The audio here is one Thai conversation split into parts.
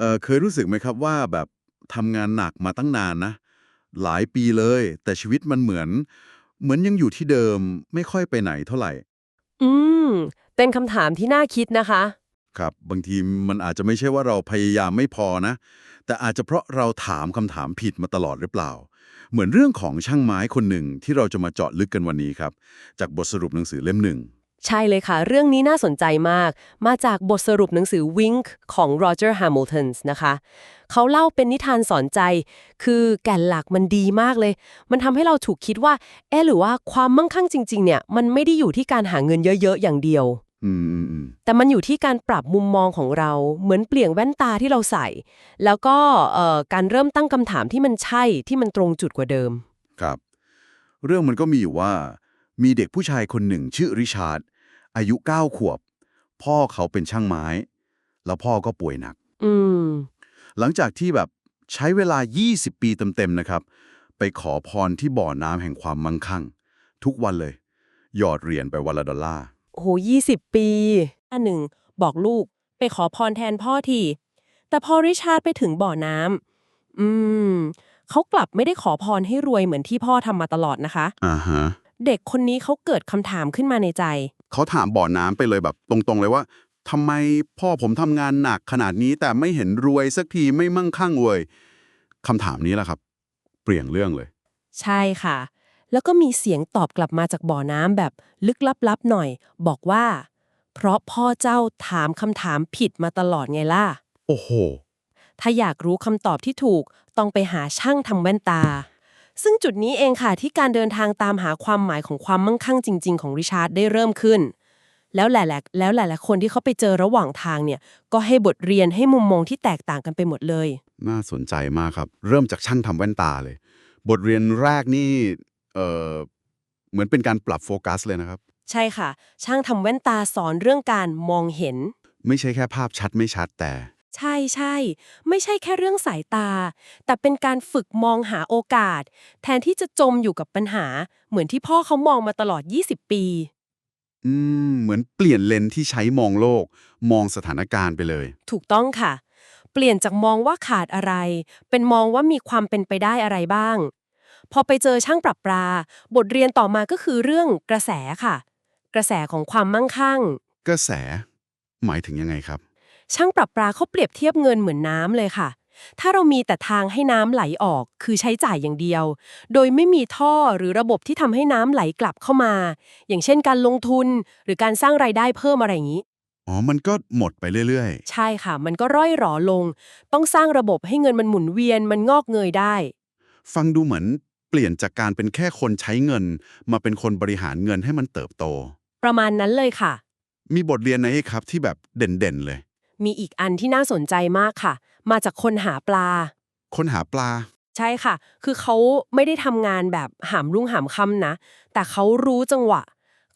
เอ่อเคยรู้สึกไหมครับว่าแบบทำงานหนักมาตั้งนานนะ หลายปีเลย แต่ชีวิตมันเหมือน เหมือนยังอยู่ที่เดิมไม่ค่อยไปไหนเท่าไหร่ อืม เป็นคำถามที่น่าคิดนะคะ ครับบางทีมันอาจจะไม่ใช่ว่าเราพยายามไม่พอนะ แต่อาจจะเพราะเราถามคำถามผิดมาตลอดหรือเปล่า เหมือนเรื่องของช่างไม้คนหนึ่งที่เราจะมาเจาะลึกกันวันนี้ครับ จากบทสรุปหนังสือเล่มหนึ่ง ใช่เลยค่ะ เรื่องนี้น่าสนใจมาก มาจากบทสรุปหนังสือ Wink ของ Roger Hamilton นะคะ เขาเล่าเป็นนิทานสอนใจ คือแก่นหลักมันดีมากเลย มันทำให้เราถูกคิดว่า เอ๊ะหรือว่าความมั่งคั่งจริง ๆ เนี่ย มันไม่ได้อยู่ที่การหาเงินเยอะ ๆ อย่างเดียวอืมอืมอืมแต่มันอยู่ที่การปรับมุมมองของเรา เหมือนเปลี่ยนแว่นตาที่เราใส่ แล้วก็เอ่อการเริ่มตั้งคำถามที่มันใช่ ที่มันตรงจุดกว่าเดิม ครับ เรื่องมันก็มีอยู่ว่ามีเด็กผู้ชายคนหนึ่งชื่อริชาร์ด อายุ 9 ขวบ พ่อเขาเป็นช่างไม้ แล้วพ่อก็ป่วยหนัก อืม หลังจากที่แบบใช้เวลา 20 ปีเต็มๆนะครับ ไปขอพรที่บ่อน้ำแห่งความมั่งคั่ง ทุกวันเลย หยอดเหรียญไปวันละดอลลาร์ โอ้โหยี่สิบปีอันหนึ่ง บอกลูกไปขอพรแทนพ่อที แต่พอริชาร์ดไปถึงบ่อน้ำอืม เขากลับไม่ได้ขอพรให้รวยเหมือนที่พ่อทำมาตลอดนะคะ อ่าฮะ เด็กคนนี้เขาเกิดคำถามขึ้นมาในใจ เขาถามบ่อน้ำไปเลยแบบตรงๆเลยว่าทำไมพ่อผมทำงานหนักขนาดนี้แต่ไม่เห็นรวยสักทีไม่มั่งคั่งเว้ยคำถามนี้แหละครับ เปลี่ยนเรื่องเลย ใช่ค่ะ แล้วก็มีเสียงตอบกลับมาจากบ่อน้ำแบบลึกลับๆหน่อย บอกว่า เพราะพ่อเจ้าถามคำถามผิดมาตลอดไงล่ะ โอ้โห ถ้าอยากรู้คำตอบที่ถูกต้องไปหาช่างทำแว่นตา ซึ่งจุดนี้เองค่ะที่การเดินทางตามหาความหมายของความมั่งคั่งจริง ๆ ของริชาร์ดได้เริ่มขึ้น แล้วหลายๆแล้วหลายๆคนที่เขาไปเจอระหว่างทางเนี่ย ก็ให้บทเรียนให้มุมมองที่แตกต่างกันไปหมดเลย น่าสนใจมากครับ เริ่มจากช่างทำแว่นตาเลย บทเรียนแรกนี่เออเหมือนเป็นการปรับโฟกัสเลยนะครับ ใช่ค่ะ ช่างทำแว่นตาสอนเรื่องการมองเห็น ไม่ใช่แค่ภาพชัดไม่ชัดแต่ ใช่ใช่ ไม่ใช่แค่เรื่องสายตา แต่เป็นการฝึกมองหาโอกาส แทนที่จะจมอยู่กับปัญหา เหมือนที่พ่อเขามองมาตลอด 20 ปี อืม เหมือนเปลี่ยนเลนส์ที่ใช้มองโลก มองสถานการณ์ไปเลย ถูกต้องค่ะ เปลี่ยนจากมองว่าขาดอะไร เป็นมองว่ามีความเป็นไปได้อะไรบ้าง พอไปเจอช่างปรับปลา บทเรียนต่อมาก็คือเรื่องกระแสค่ะ กระแสของความมั่งคั่ง กระแส หมายถึงยังไงครับ ช่างปรับปลาเขาเปรียบเทียบเงินเหมือนน้ำเลยค่ะ ถ้าเรามีแต่ทางให้น้ำไหลออก คือใช้จ่ายอย่างเดียว โดยไม่มีท่อหรือระบบที่ทำให้น้ำไหลกลับเข้ามา อย่างเช่นการลงทุนหรือการสร้างรายได้เพิ่มอะไรอย่างนี้ อ๋อ มันก็หมดไปเรื่อยใช่ค่ะ มันก็ร่อยหรอลง ต้องสร้างระบบให้เงินมันหมุนเวียนมันงอกเงยได้ ๆ ฟังดูเหมือนเปลี่ยนจากการเป็นแค่คนใช้เงิน มาเป็นคนบริหารเงินให้มันเติบโต ประมาณนั้นเลยค่ะ มีบทเรียนไหนครับที่แบบเด่นๆเลย มีอีกอันที่น่าสนใจมากค่ะ มาจากคนหาปลา คนหาปลา ใช่ค่ะ คือเขาไม่ได้ทำงานแบบหามรุ่งหามค่ำนะ แต่เขารู้จังหวะ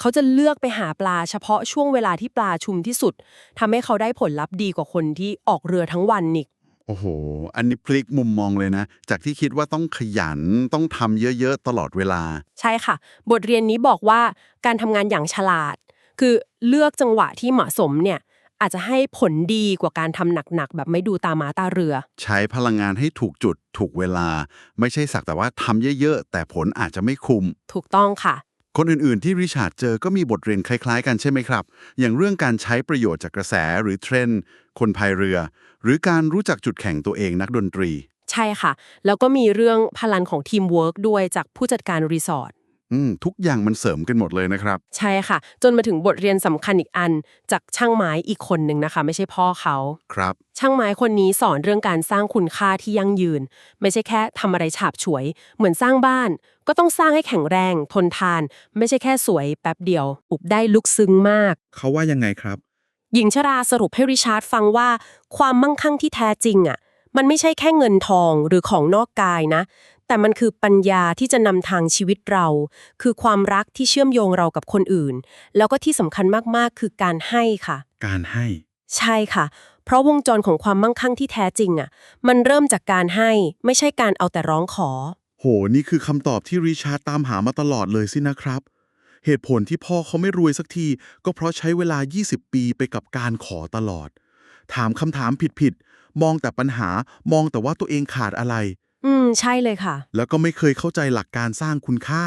เขาจะเลือกไปหาปลาเฉพาะช่วงเวลาที่ปลาชุมที่สุดทำให้เขาได้ผลลัพธ์ดีกว่าคนที่ออกเรือทั้งวันนี่โอ้โห อันนี้พลิกมุมมองเลยนะ จากที่คิดว่าต้องขยัน ต้องทำเยอะๆ ตลอดเวลา ใช่ค่ะ บทเรียนนี้บอกว่าการทำงานอย่างฉลาด คือเลือกจังหวะที่เหมาะสมเนี่ย อาจจะให้ผลดีกว่าการทำหนักๆแบบไม่ดูตามาตาเรือ ใช้พลังงานให้ถูกจุดถูกเวลา ไม่ใช่สักแต่ว่าทำเยอะๆ แต่ผลอาจจะไม่คุ้มถูกต้องค่ะ คนอื่นๆ ที่ริชาร์ดเจอก็มีบทเรียนคล้ายๆ กันใช่ไหมครับ อย่างเรื่องการใช้ประโยชน์จากกระแสหรือเทรนด์คนพายเรือ หรือการรู้จักจุดแข่งตัวเองนักดนตรี ใช่ค่ะ แล้วก็มีเรื่องพลังของทีมเวิร์กด้วยจากผู้จัดการรีสอร์ท อืมทุกอย่างมันเสริมกันหมดเลยนะครับ ใช่ค่ะ จนมาถึงบทเรียนสำคัญอีกอัน จากช่างไม้อีกคนหนึ่งนะคะ ไม่ใช่พ่อเขา ครับ ช่างไม้คนนี้สอนเรื่องการสร้างคุณค่าที่ยั่งยืน ไม่ใช่แค่ทำอะไรฉาบฉวย เหมือนสร้างบ้าน ก็ต้องสร้างให้แข็งแรง ทนทาน ไม่ใช่แค่สวยแป๊บเดียว อุบได้ลึกซึ้งมาก เขาว่ายังไงครับ หญิงชราสรุปให้ริชาร์ดฟังว่า ความมั่งคั่งที่แท้จริงอะ มันไม่ใช่แค่เงินทองหรือของนอกกายนะ แต่มันคือปัญญาที่จะนำทางชีวิตเรา คือความรักที่เชื่อมโยงเรากับคนอื่น แล้วก็ที่สำคัญมากๆ คือการให้ค่ะ การให้ ใช่ค่ะ เพราะวงจรของความมั่งคั่งที่แท้จริงอะ มันเริ่มจากการให้ไม่ใช่การเอาแต่ร้องขอ โห นี่คือคำตอบที่ริชาร์ดตามหามาตลอดเลยสินะครับ เหตุผลที่พ่อเขาไม่รวยสักที ก็เพราะใช้เวลา 20 ปีไปกับการขอตลอด ถามคำถามผิดๆมองแต่ปัญหามองแต่ว่าตัวเองขาดอะไร อืม ใช่เลยค่ะ แล้วก็ไม่เคยเข้าใจหลักการสร้างคุณค่า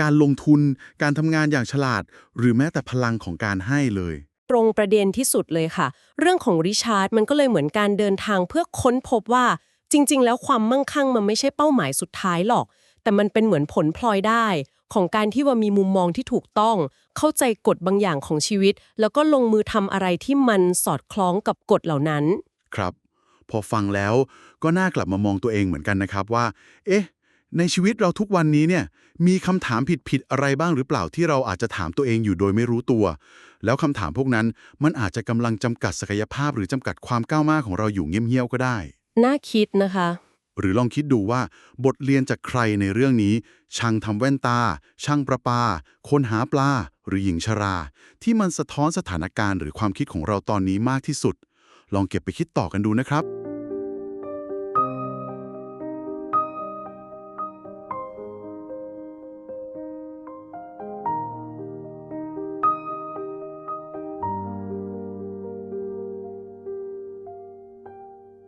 การลงทุน การทำงานอย่างฉลาด หรือแม้แต่พลังของการให้เลย ตรงประเด็นที่สุดเลยค่ะ เรื่องของริชาร์ดมันก็เลยเหมือนการเดินทางเพื่อค้นพบว่า จริง ๆ แล้วความมั่งคั่งมันไม่ใช่เป้าหมายสุดท้ายหรอก แต่มันเป็นเหมือนผลพลอยได้ ของการที่ว่ามีมุมมองที่ถูกต้อง เข้าใจกฎบางอย่างของชีวิต แล้วก็ลงมือทำอะไรที่มันสอดคล้องกับกฎเหล่านั้น ครับ พอฟังแล้ว ก็น่ากลับมามองตัวเองเหมือนกันนะครับว่า เอ๊ะ ในชีวิตเราทุกวันนี้เนี่ย มีคำถามผิดๆอะไรบ้างหรือเปล่าที่เราอาจจะถามตัวเองอยู่โดยไม่รู้ตัว แล้วคำถามพวกนั้นมันอาจจะกำลังจำกัดศักยภาพ หรือจำกัดความก้าวหน้าของเราอยู่เงียบๆก็ได้ น่าคิดนะคะ หรือลองคิดดูว่าบทเรียนจากใครในเรื่องนี้ ช่างทำแว่นตา ช่างประปา คนหาปลา หรือหญิงชรา ที่มันสะท้อนสถานการณ์หรือความคิดของเราตอนนี้มากที่สุด ลองเก็บไปคิดต่อกันดูนะครับ